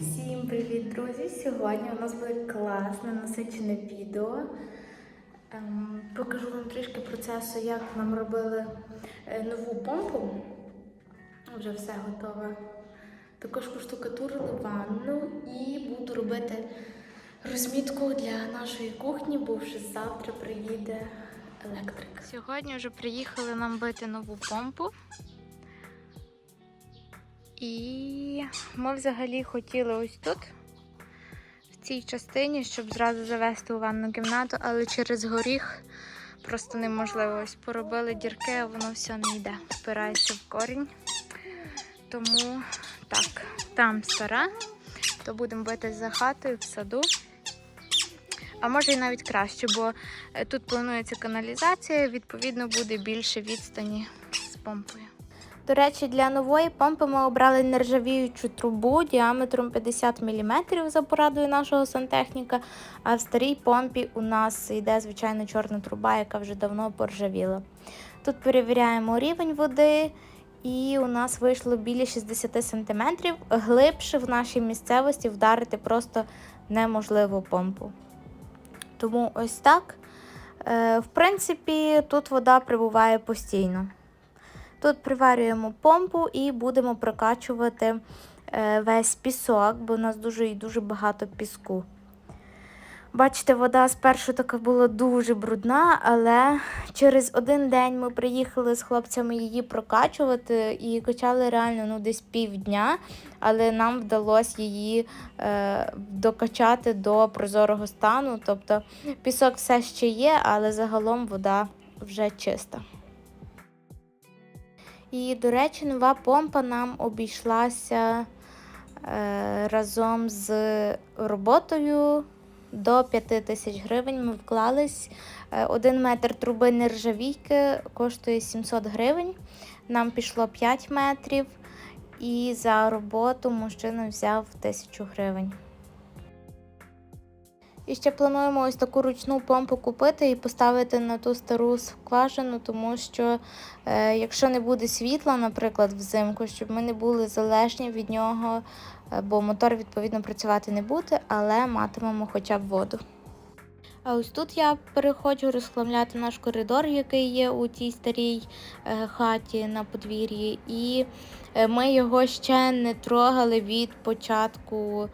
Всім привіт, друзі! Сьогодні у нас буде класне насичене відео. Ем, покажу вам трішки процесу, як нам робили е, нову помпу. Вже все готове. Також поштукатурили ванну і буду робити розмітку для нашої кухні, бо вже завтра приїде електрик. Сьогодні вже приїхали нам бити нову помпу. І ми взагалі хотіли ось тут, в цій частині, щоб зразу завести у ванну кімнату, але через горіх просто неможливо. Ось поробили дірки, а воно все не йде, впирається в корінь. Тому так, там стара, то будемо бити за хатою в саду. А може і навіть краще, бо е, тут планується каналізація, відповідно, буде більше відстані з помпою. До речі, для нової помпи ми обрали нержавіючу трубу діаметром 50 мм за порадою нашого сантехніка. А в старій помпі у нас йде звичайно чорна труба, яка вже давно поржавіла. Тут перевіряємо рівень води, і у нас вийшло біля 60 см. Глибше в нашій місцевості вдарити просто неможливо помпу. Тому ось так. Е, В принципі, тут вода прибуває постійно. Тут приварюємо помпу і будемо прокачувати е, весь пісок, бо у нас дуже і дуже багато піску. Бачите, вода спершу така була дуже брудна, але через один день ми приїхали з хлопцями її прокачувати і качали реально ну, десь півдня, але нам вдалося її е, докачати до прозорого стану. Тобто пісок все ще є, але загалом вода вже чиста. І, до речі, нова помпа нам обійшлася е, разом з роботою до 5 тисяч гривень. Ми вклались. Е, один метр труби нержавійки коштує 700 гривень. Нам пішло 5 метрів. І за роботу мужчина взяв 1000 гривень. І ще плануємо ось таку ручну помпу купити і поставити на ту стару скважину, тому що е, якщо не буде світла, наприклад, взимку, щоб ми не були залежні від нього, е, бо мотор відповідно працювати не буде, але матимемо хоча б воду. А ось тут я переходжу розхламляти наш коридор, який є у тій старій е, хаті на подвір'ї, і е, ми його ще не трогали від початку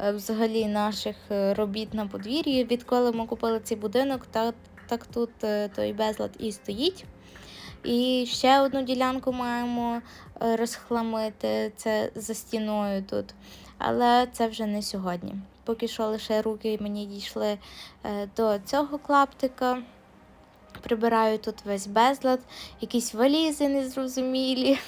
взагалі наших е, робіт на подвір'ї. Відколи ми купили цей будинок, так, так тут е, той безлад і стоїть. І ще одну ділянку маємо е, розхламити, це за стіною тут. Але це вже не сьогодні. Поки що лише руки мені дійшли е, до цього клаптика. Прибираю тут весь безлад, якісь валізи незрозумілі.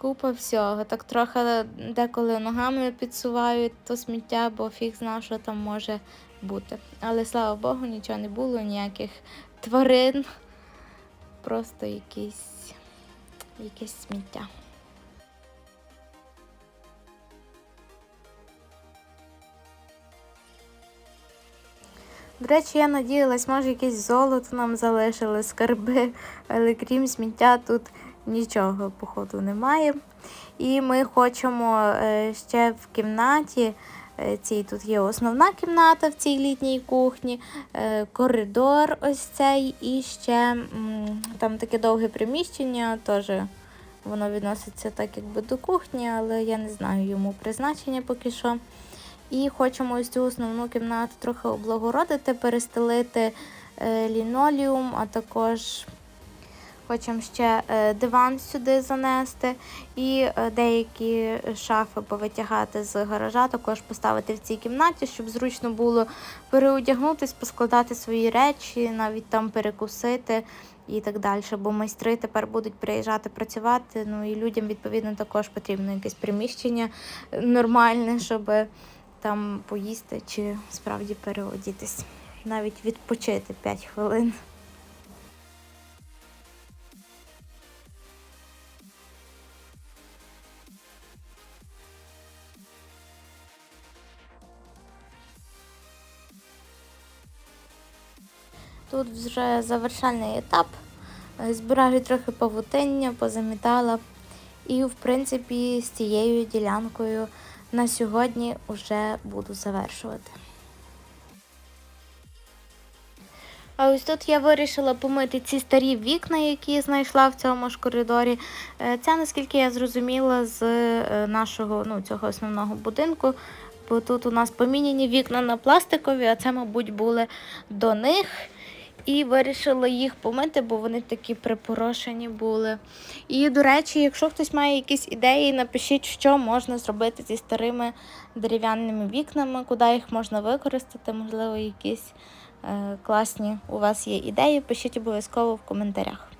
Купа всього. Так трохи деколи ногами підсувають то сміття, бо фіг знав, що там може бути. Але слава Богу, нічого не було, ніяких тварин. Просто якісь, якесь сміття. До речі, я надіялась, може якесь золото нам залишили, скарби, але крім сміття тут нічого, походу, немає. І ми хочемо е, ще в кімнаті. е, Цій тут є основна кімната в цій літній кухні, е, коридор ось цей, і ще там таке довге приміщення, теж воно відноситься так якби до кухні, але я не знаю йому призначення поки що. І хочемо ось цю основну кімнату трохи облагородити, перестелити лінолеум, а також хочемо ще е, диван сюди занести і е, деякі шафи повитягати з гаража, також поставити в цій кімнаті, щоб зручно було переодягнутись, поскладати свої речі, навіть там перекусити і так далі. Бо майстри тепер будуть приїжджати працювати. Ну і людям відповідно також потрібно якесь приміщення нормальне, щоб там поїсти чи справді переодітись. Навіть відпочити 5 хвилин. Тут вже завершальний етап. Збираю трохи павутиння, позамітала. І, в принципі, з цією ділянкою на сьогодні вже буду завершувати. А ось тут я вирішила помити ці старі вікна, які знайшла в цьому ж коридорі. Е, Це, наскільки я зрозуміла, з е, нашого ну, цього основного будинку. Бо тут у нас поміняні вікна на пластикові, а це, мабуть, були до них. І вирішила їх помити, бо вони такі припорошені були. І, до речі, якщо хтось має якісь ідеї, напишіть, що можна зробити зі старими дерев'яними вікнами, куди їх можна використати, можливо, якісь е, класні у вас є ідеї, пишіть обов'язково в коментарях.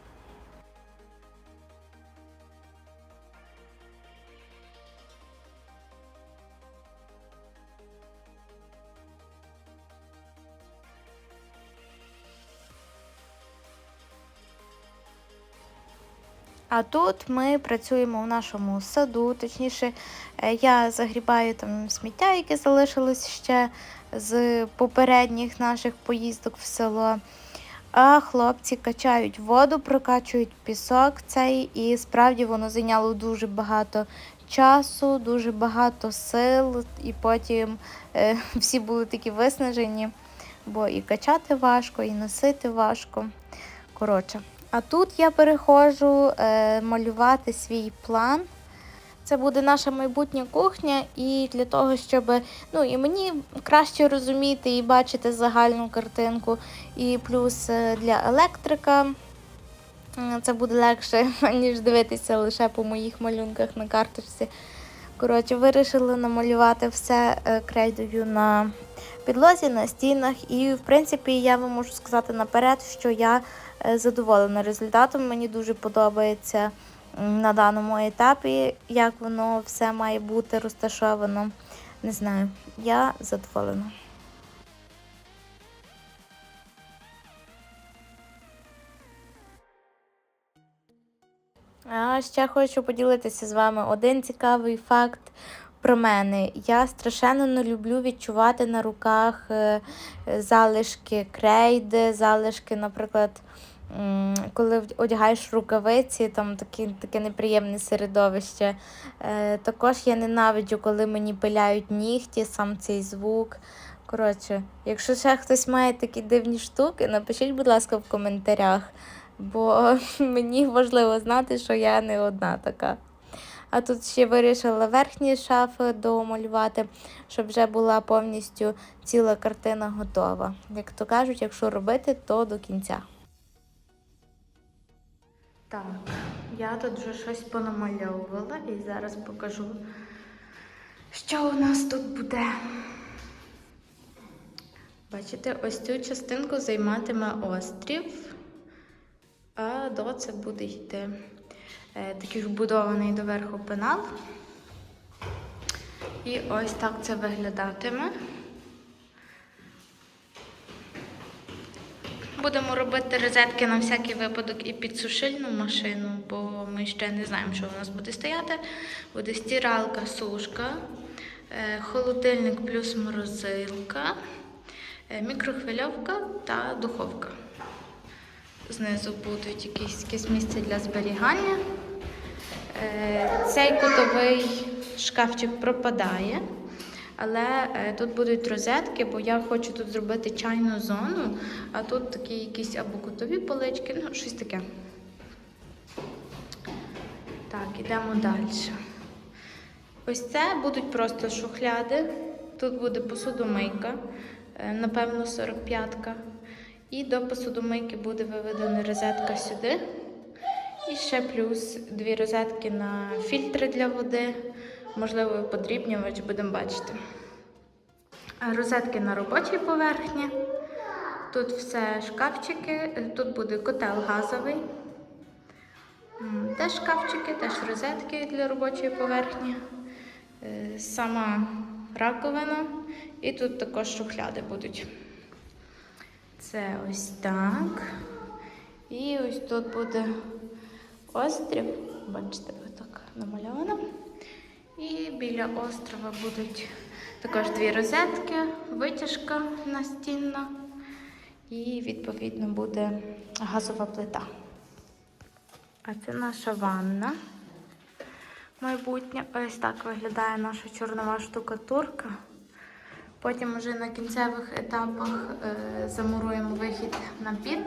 А тут ми працюємо в нашому саду, точніше, е, я загрібаю там сміття, яке залишилось ще з попередніх наших поїздок в село. А хлопці качають воду, прокачують пісок цей, і справді воно зайняло дуже багато часу, дуже багато сил, і потім е, всі були такі виснажені, бо і качати важко, і носити важко. Коротше, а тут я переходжу е, малювати свій план. Це буде наша майбутня кухня, і для того, щоб ну, і мені краще розуміти і бачити загальну картинку, і плюс е, для електрика це буде легше, ніж дивитися лише по моїх малюнках на карточці. Коротше, вирішила намалювати все е, крейдою на підлозі, на стінах. І, в принципі, я вам можу сказати наперед, що я задоволена результатом. Мені дуже подобається на даному етапі, як воно все має бути розташовано. Не знаю, я задоволена. А ще хочу поділитися з вами один цікавий факт про мене. Я страшенно не люблю відчувати на руках е, е, залишки крейди, залишки, наприклад, коли одягаєш рукавиці, там такі, таке неприємне середовище. Е, Також я ненавиджу, коли мені пиляють нігті, сам цей звук. Коротше, якщо ще хтось має такі дивні штуки, напишіть, будь ласка, в коментарях, бо мені важливо знати, що я не одна така. А тут ще вирішила верхні шафи домалювати, щоб вже була повністю ціла картина готова. Як то кажуть, якщо робити, то до кінця. Так, я тут вже щось понамальовувала і зараз покажу, що у нас тут буде. Бачите, ось цю частинку займатиме острів, а до це буде йти такий вбудований доверху пенал. І ось так це виглядатиме. Будемо робити розетки на всякий випадок і під сушильну машину, бо ми ще не знаємо, що у нас буде стояти. Буде стиралка, сушка, е, холодильник плюс морозилка, е, мікрохвильовка та духовка. Знизу будуть якісь, якесь місце для зберігання. Е, Цей кутовий шкафчик пропадає, але е, тут будуть розетки, бо я хочу тут зробити чайну зону, а тут такі якісь або кутові полички, ну щось таке. Так, ідемо далі. Ось це будуть просто шухляди. Тут буде посудомийка, е, напевно, 45-ка. І до посудомийки буде виведена розетка сюди. І ще плюс дві розетки на фільтри для води, можливо, подрібнювач, будемо бачити. Розетки на робочій поверхні. Тут все шкафчики, тут буде котел газовий. Теж шкафчики, теж розетки для робочої поверхні. Е, Сама раковина. І тут також шухляди будуть. Це ось так. І ось тут буде острів. Бачите, отак намальовано. І біля острова будуть також дві розетки, витяжка настінна. І, відповідно, буде газова плита. А це наша ванна. майбутнє. Ось так виглядає наша чорнова штукатурка. Потім вже на кінцевих етапах е, замуруємо вихід на під.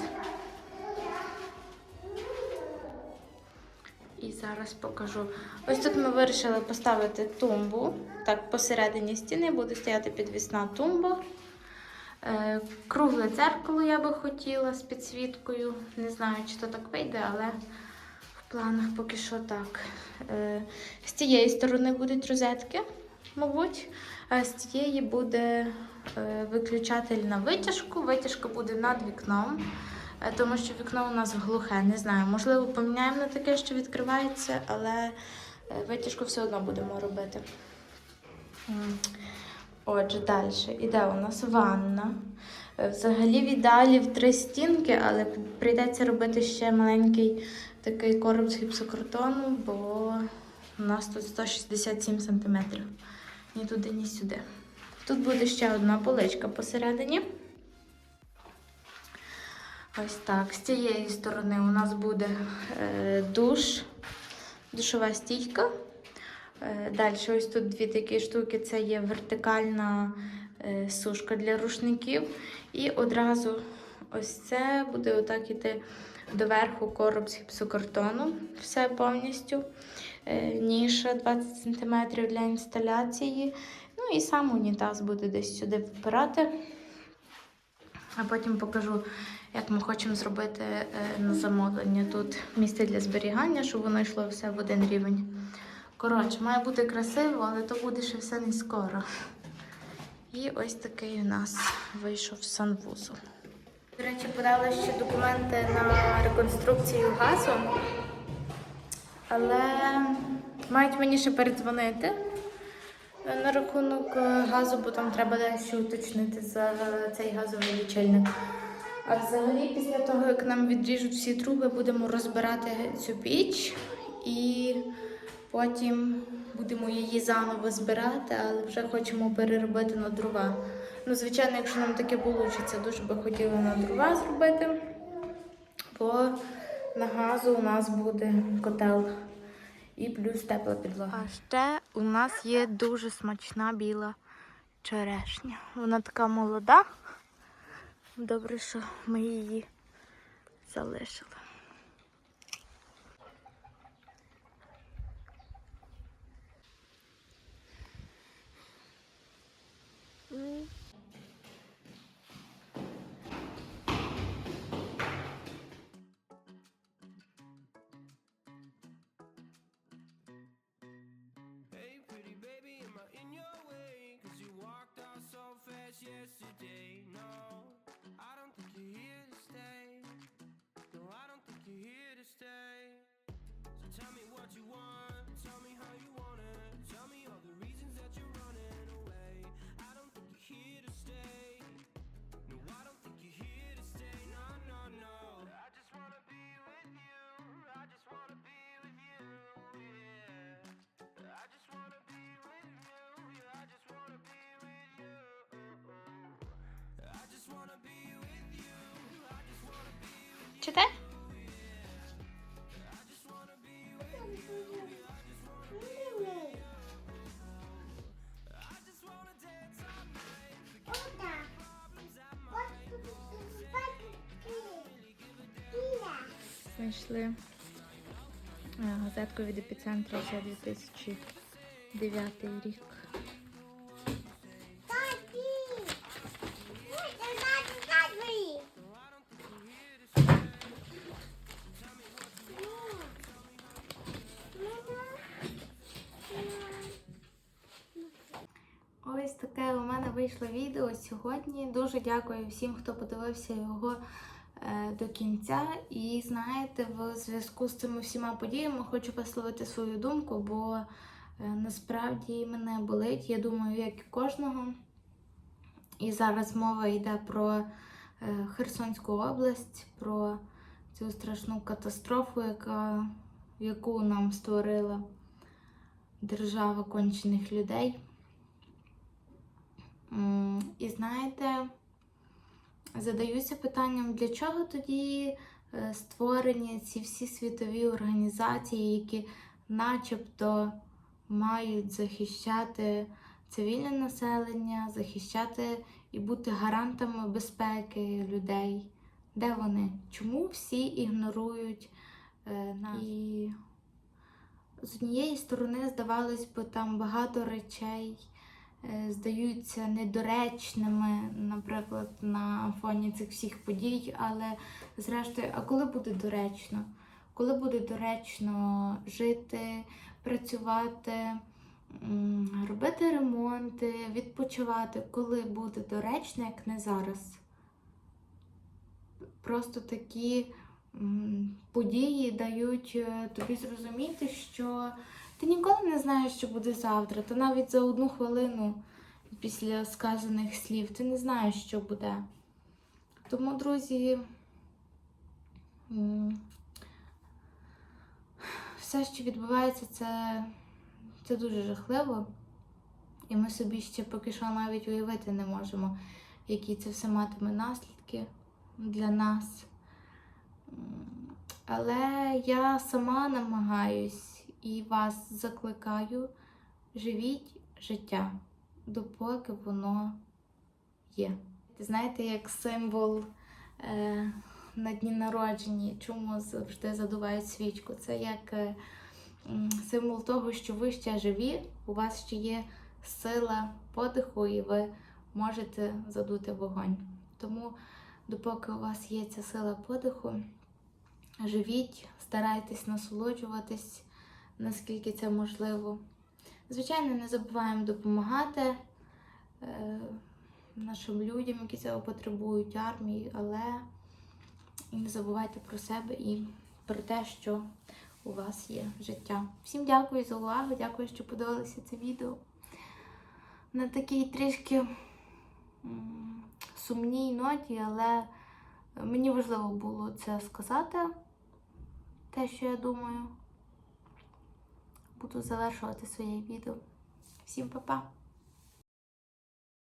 І зараз покажу. Ось тут ми вирішили поставити тумбу. Так, посередині стіни буде стояти підвісна тумба. Е, кругле дзеркало я би хотіла з підсвіткою. Не знаю, чи то так вийде, але в планах поки що так. Е, з тієї сторони будуть розетки, мабуть, а з тієї буде е, виключатель на витяжку. Витяжка буде над вікном. Е, Тому що вікно у нас глухе, не знаю. Можливо, поміняємо на таке, що відкривається, але е, витяжку все одно будемо робити. Отже, далі. Іде у нас ванна. Е, Взагалі в ідеалі в три стінки, але прийдеться робити ще маленький такий короб з гіпсокартону, бо у нас тут 167 см. Ні туди, ні сюди. Тут буде ще одна поличка посередині. Ось так. З цієї сторони у нас буде е, душ, душова стійка. Е, Далі, ось тут дві такі штуки: це є вертикальна е, сушка для рушників. І одразу ось це буде отак іти доверху короб з гіпсокартону. Все повністю. Ніша 20 см для інсталяції. Ну і сам унітаз буде десь сюди впирати. А потім покажу, як ми хочемо зробити е, на замовлення тут місце для зберігання, щоб воно йшло все в один рівень. Коротше, має бути красиво, але то буде ще все не скоро. І ось такий у нас вийшов санвузол. До речі, подала ще документи на реконструкцію газу, але мають мені ще передзвонити на рахунок е, газу, бо там треба дещо уточнити за цей газовий лічильник. А взагалі, після того, як нам відріжуть всі труби, будемо розбирати цю піч і потім будемо її заново збирати, але вже хочемо переробити на дрова. Ну, звичайно, якщо нам таке вийде, дуже би хотіли на дрова зробити, бо на газу у нас буде котел і плюс тепла підлога. А ще у нас є дуже смачна біла черешня. Вона така молода. Добре, що ми її залишили. Hey, Читай? Знайшли е, газетку від епіцентру за 2009 рік. Вийшло відео сьогодні. Дуже дякую всім, хто подивився його е, до кінця. І знаєте, в зв'язку з цими всіма подіями хочу висловити свою думку, бо е, насправді мене болить. Я думаю, як і кожного. І зараз мова йде про е, Херсонську область, про цю страшну катастрофу, яка, яку нам створила держава кончених людей. І знаєте, задаюся питанням, для чого тоді е, створені ці всі світові організації, які начебто мають захищати цивільне населення, захищати і бути гарантами безпеки людей. Де вони? Чому всі ігнорують е, нас? І з однієї сторони, здавалось би, там багато речей здаються недоречними, наприклад, на фоні цих всіх подій, але зрештою, а коли буде доречно? Коли буде доречно жити, працювати, робити ремонти, відпочивати, коли буде доречно, як не зараз. Просто такі події дають е, тобі зрозуміти, що ти ніколи не знаєш, що буде завтра. Та навіть за одну хвилину після сказаних слів ти не знаєш, що буде. Тому, друзі, все, що відбувається, це, це дуже жахливо. І ми собі ще поки що навіть уявити не можемо, які це все матиме наслідки для нас. Але я сама намагаюсь і вас закликаю, живіть життя, допоки воно є. Знаєте, як символ е, на дні народження, чому завжди задувають свічку? Це як е, символ того, що ви ще живі, у вас ще є сила подиху, і ви можете задути вогонь. Тому, допоки у вас є ця сила подиху, живіть, старайтесь насолоджуватись, наскільки це можливо. Звичайно, не забуваємо допомагати е, нашим людям, які цього потребують, армії, але не забувайте про себе і про те, що у вас є життя. Всім дякую за увагу, дякую, що подивилися це відео. На такій трішки сумній ноті, але мені важливо було це сказати, те, що я думаю. Буду завершувати своє відео. Всім па-па!